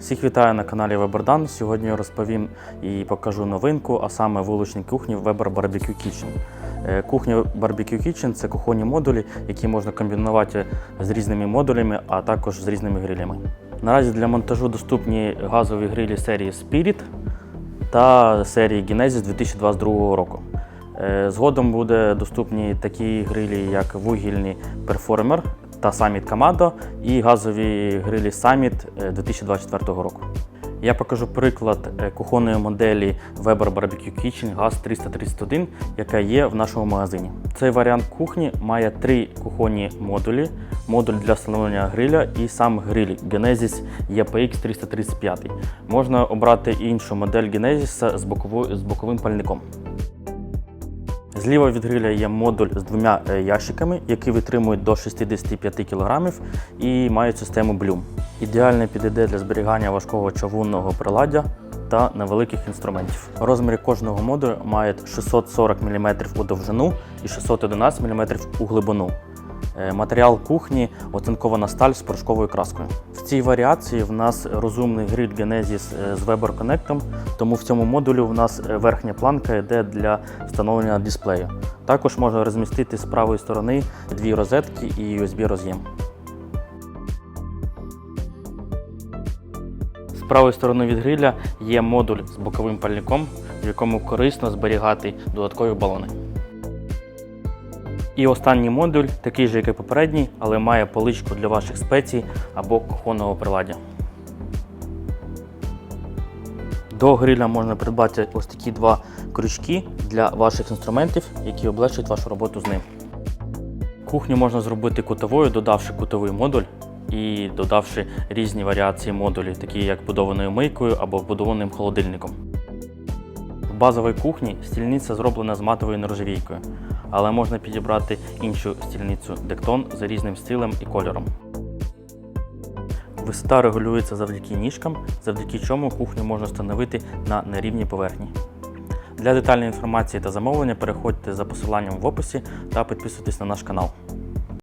Всіх вітаю на каналі Вебердан. Сьогодні я розповім і покажу новинку, а саме вуличні кухні Weber Barbecue Kitchen. Кухня Barbecue Kitchen – це кухонні модулі, які можна комбінувати з різними модулями, а також з різними грилями. Наразі для монтажу доступні газові грилі серії Spirit та серії Genesis 2022 року. Е, Згодом буде доступні такі грилі, як вугільні Performer та Summit Kamado і газові грилі Summit е, 2024 року. Я покажу приклад е, кухонної моделі Weber Barbecue Kitchen GAZ 331, яка є в нашому магазині. Цей варіант кухні має три кухонні модулі: модуль для встановлення гриля і сам гриль Genesis EPX 335. Можна обрати іншу модель Genesis з боковим пальником. Зліва від гриля є модуль з двома е, ящиками, які витримують до 65 кг і мають систему блюм. Ідеально підійде для зберігання важкого чавунного приладдя та невеликих інструментів. Розміри кожного модуля мають 640 мм у довжину і 611 мм у глибину. Е, Матеріал кухні оцинкована сталь з порошковою краскою. В цій варіації в нас розумний гриль Genesis е, з Weber Connect, тому в цьому модулі в нас е, верхня планка йде для встановлення дисплею. Також можна розмістити з правої сторони дві розетки і USB роз'єм. З правої сторони від гриля є модуль з боковим пальником, в якому корисно зберігати додаткові балони. І останній модуль, такий же, як і попередній, але має поличку для ваших спецій або кухонного приладдя. До гриля можна придбати ось такі два крючки для ваших інструментів, які облегчать вашу роботу з ним. Кухню можна зробити кутовою, додавши кутовий модуль і додавши різні варіації модулів, такі як вбудованою мийкою або вбудованим холодильником. Базовій кухні стільниця зроблена з матовою нержавійкою, але можна підібрати іншу стільницю дектон за різним стилем і кольором. Висота регулюється завдяки ніжкам, завдяки чому кухню можна встановити на нерівній поверхні. Для детальної інформації та замовлення переходьте за посиланням в описі та підписуйтесь на наш канал.